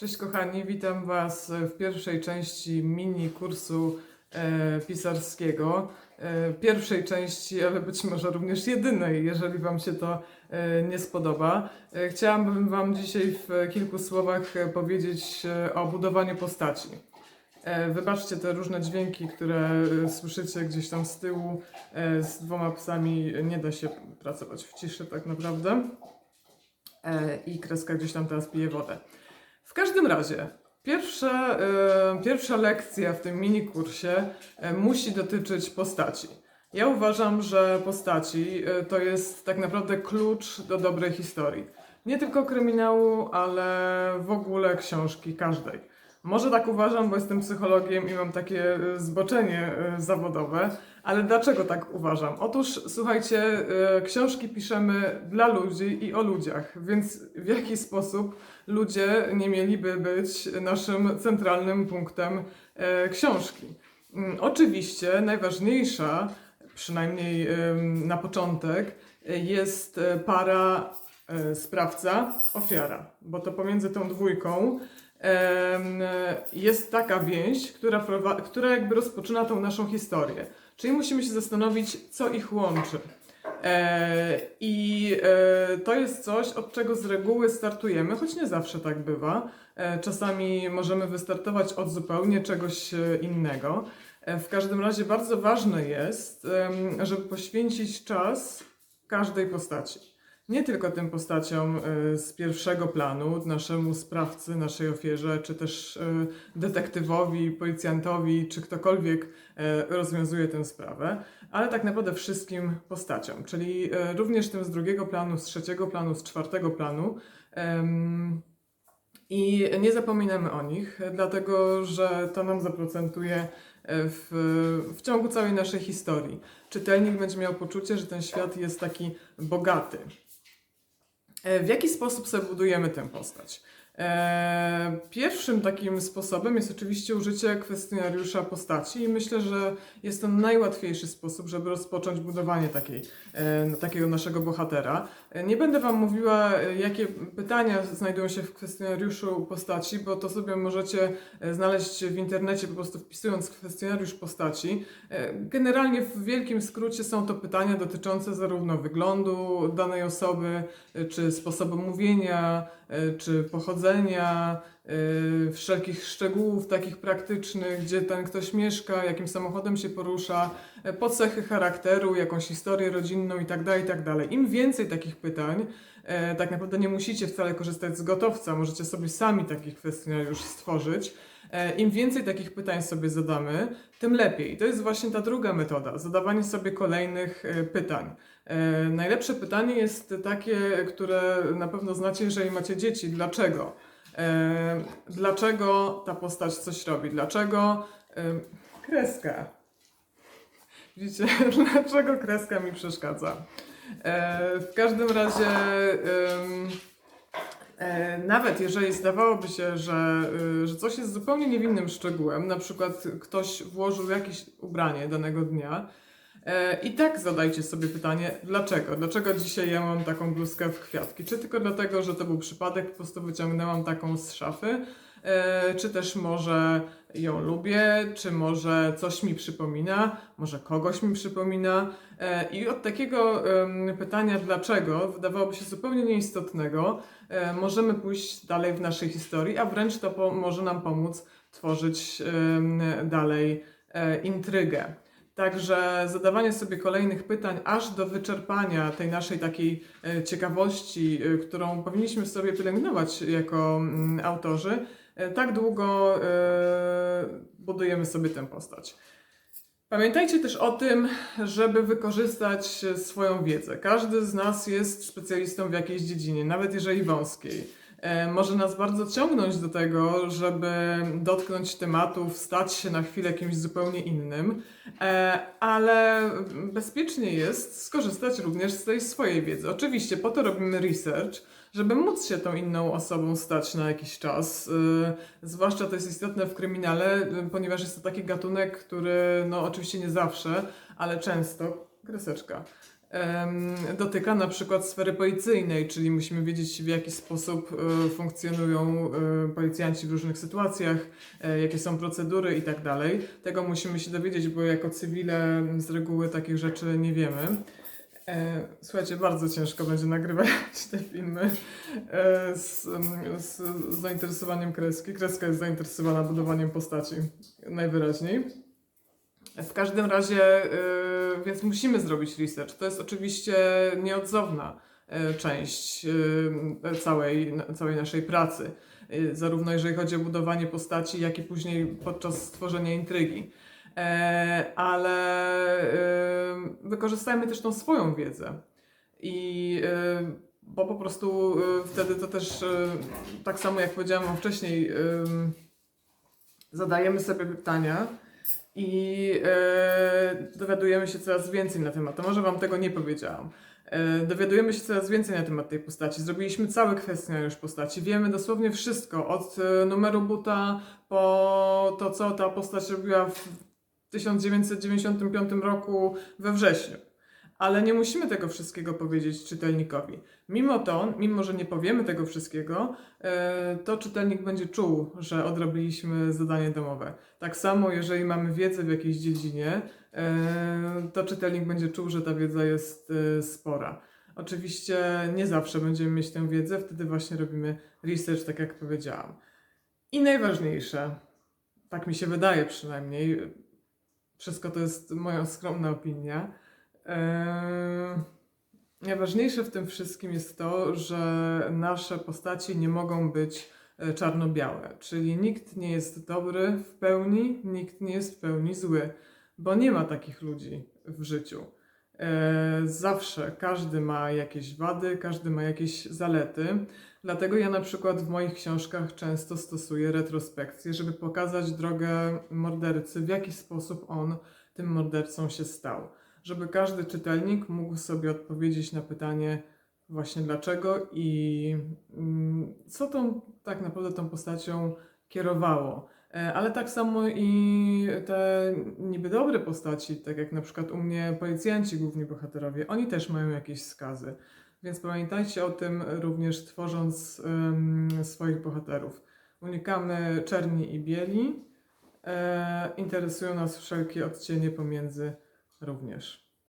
Cześć kochani, witam Was w pierwszej części mini kursu e, pisarskiego. E, pierwszej części, ale być może również jedynej, jeżeli Wam się to e, nie spodoba. E, chciałabym Wam dzisiaj w kilku słowach e, powiedzieć e, o budowaniu postaci. E, Wybaczcie te różne dźwięki, które e, słyszycie gdzieś tam z tyłu. E, Z dwoma psami nie da się pracować w ciszy tak naprawdę. E, I kreska gdzieś tam teraz pije wodę. W każdym razie, pierwsza, e, pierwsza lekcja w tym mini kursie e, musi dotyczyć postaci. Ja uważam, że postaci e, to jest tak naprawdę klucz do dobrej historii. Nie tylko kryminału, ale w ogóle książki każdej. Może tak uważam, bo jestem psychologiem i mam takie e, zboczenie e, zawodowe, ale dlaczego tak uważam? Otóż słuchajcie, e, książki piszemy dla ludzi i o ludziach, więc w jaki sposób ludzie nie mieliby być naszym centralnym punktem książki? Mm, Oczywiście najważniejsza, przynajmniej na początek, jest para e, sprawca, ofiara, bo to pomiędzy tą dwójką jest taka więź, która, która jakby rozpoczyna tą naszą historię. Czyli musimy się zastanowić, co ich łączy. E, I e, to jest coś, od czego z reguły startujemy, choć nie zawsze tak bywa. E, czasami możemy wystartować od zupełnie czegoś innego. W każdym razie bardzo ważne jest, żeby poświęcić czas każdej postaci. Nie tylko tym postaciom e, z pierwszego planu, naszemu sprawcy, naszej ofierze, czy też e, detektywowi, policjantowi, czy ktokolwiek e, rozwiązuje tę sprawę, ale tak naprawdę wszystkim postaciom, czyli również tym z drugiego planu, z trzeciego planu, z czwartego planu. I nie zapominamy o nich, dlatego że to nam zaprocentuje w, w ciągu całej naszej historii. Czytelnik będzie miał poczucie, że ten świat jest taki bogaty. E, W jaki sposób sobie budujemy tę postać? E, Pierwszym takim sposobem jest oczywiście użycie kwestionariusza postaci i myślę, że jest to najłatwiejszy sposób, żeby rozpocząć budowanie takiej, e, takiego naszego bohatera. E, Nie będę Wam mówiła, jakie pytania znajdują się w kwestionariuszu postaci, bo to sobie możecie znaleźć w internecie po prostu wpisując kwestionariusz postaci. Generalnie w wielkim skrócie są to pytania dotyczące zarówno wyglądu danej osoby, czy sposobu mówienia, czy pochodzenia, pochodzenia wszelkich szczegółów takich praktycznych, gdzie ten ktoś mieszka, jakim samochodem się porusza, e, podcechy charakteru, jakąś historię rodzinną itd., itd. Im więcej takich pytań, e, tak naprawdę nie musicie wcale korzystać z gotowca, możecie sobie sami taki kwestionariusz stworzyć. Im więcej takich pytań sobie zadamy, tym lepiej. To jest właśnie ta druga metoda, zadawanie sobie kolejnych pytań. Najlepsze pytanie jest takie, które na pewno znacie, jeżeli macie dzieci. Dlaczego? E, Dlaczego ta postać coś robi? Dlaczego e, kreska? Widzicie, dlaczego kreska mi przeszkadza? E, W każdym razie, e, nawet jeżeli zdawałoby się, że, y, że coś jest zupełnie niewinnym szczegółem, na przykład ktoś włożył jakieś ubranie danego dnia, e, i tak zadajcie sobie pytanie, dlaczego? Dlaczego dzisiaj ja mam taką bluzkę w kwiatki? Czy tylko dlatego, że to był przypadek, po prostu wyciągnęłam taką z szafy? E, Czy też może ją lubię, czy może coś mi przypomina, może kogoś mi przypomina. E, I od takiego pytania dlaczego, wydawałoby się zupełnie nieistotnego, e, możemy pójść dalej w naszej historii, a wręcz to może nam pomóc tworzyć dalej e, intrygę. Także zadawanie sobie kolejnych pytań, aż do wyczerpania tej naszej takiej e, ciekawości, e, którą powinniśmy sobie pielęgnować jako mm, autorzy, e, tak długo budujemy sobie tę postać. Pamiętajcie też o tym, żeby wykorzystać swoją wiedzę. Każdy z nas jest specjalistą w jakiejś dziedzinie, nawet jeżeli wąskiej. E, Może nas bardzo ciągnąć do tego, żeby dotknąć tematów, stać się na chwilę kimś zupełnie innym, e, ale bezpiecznie jest skorzystać również z tej swojej wiedzy. Oczywiście po to robimy research, żeby móc się tą inną osobą stać na jakiś czas. Y, Zwłaszcza to jest istotne w kryminale, ponieważ jest to taki gatunek, który, no oczywiście nie zawsze, ale często, kreseczka, dotyka na przykład sfery policyjnej, czyli musimy wiedzieć w jaki sposób e, funkcjonują e, policjanci w różnych sytuacjach, e, jakie są procedury i tak dalej. Tego musimy się dowiedzieć, bo jako cywile z reguły takich rzeczy nie wiemy. Słuchajcie, bardzo ciężko będzie nagrywać te filmy z, z, zainteresowaniem kreski. Kreska jest zainteresowana budowaniem postaci najwyraźniej. W każdym razie, więc musimy zrobić research. To jest oczywiście nieodzowna y, część y, całej, całej naszej pracy. Y, Zarówno jeżeli chodzi o budowanie postaci, jak i później podczas tworzenia intrygi. E, Ale wykorzystajmy też tą swoją wiedzę. I bo po prostu wtedy to też, tak samo jak powiedziałam wcześniej, zadajemy sobie pytania i e, dowiadujemy się coraz więcej na temat. To może Wam tego nie powiedziałam. E, dowiadujemy się coraz więcej na temat tej postaci. Zrobiliśmy cały kwestionariusz postaci. Wiemy dosłownie wszystko, od e, numeru buta po to, co ta postać robiła w 1995 roku we wrześniu. Ale nie musimy tego wszystkiego powiedzieć czytelnikowi. Mimo to, mimo że nie powiemy tego wszystkiego, e, to czytelnik będzie czuł, że odrobiliśmy zadanie domowe. Tak samo, jeżeli mamy wiedzę w jakiejś dziedzinie, e, to czytelnik będzie czuł, że ta wiedza jest e, spora. Oczywiście nie zawsze będziemy mieć tę wiedzę, wtedy właśnie robimy research, tak jak powiedziałam. I najważniejsze, tak mi się wydaje przynajmniej, wszystko to jest moja skromna opinia. Eee, najważniejsze w tym wszystkim jest to, że nasze postaci nie mogą być e, czarno-białe, czyli nikt nie jest dobry w pełni, nikt nie jest w pełni zły, bo nie ma takich ludzi w życiu. E, Zawsze każdy ma jakieś wady, każdy ma jakieś zalety. Dlatego ja na przykład w moich książkach często stosuję retrospekcję, żeby pokazać drogę mordercy, w jaki sposób on tym mordercą się stał. Żeby każdy czytelnik mógł sobie odpowiedzieć na pytanie, właśnie dlaczego i mm, co tą tak naprawdę tą postacią kierowało. E, Ale tak samo i te niby dobre postaci, tak jak na przykład u mnie policjanci, główni bohaterowie, oni też mają jakieś skazy. Więc pamiętajcie o tym również tworząc em, swoich bohaterów. Unikamy czerni i bieli. E, interesują nas wszelkie odcienie pomiędzy również.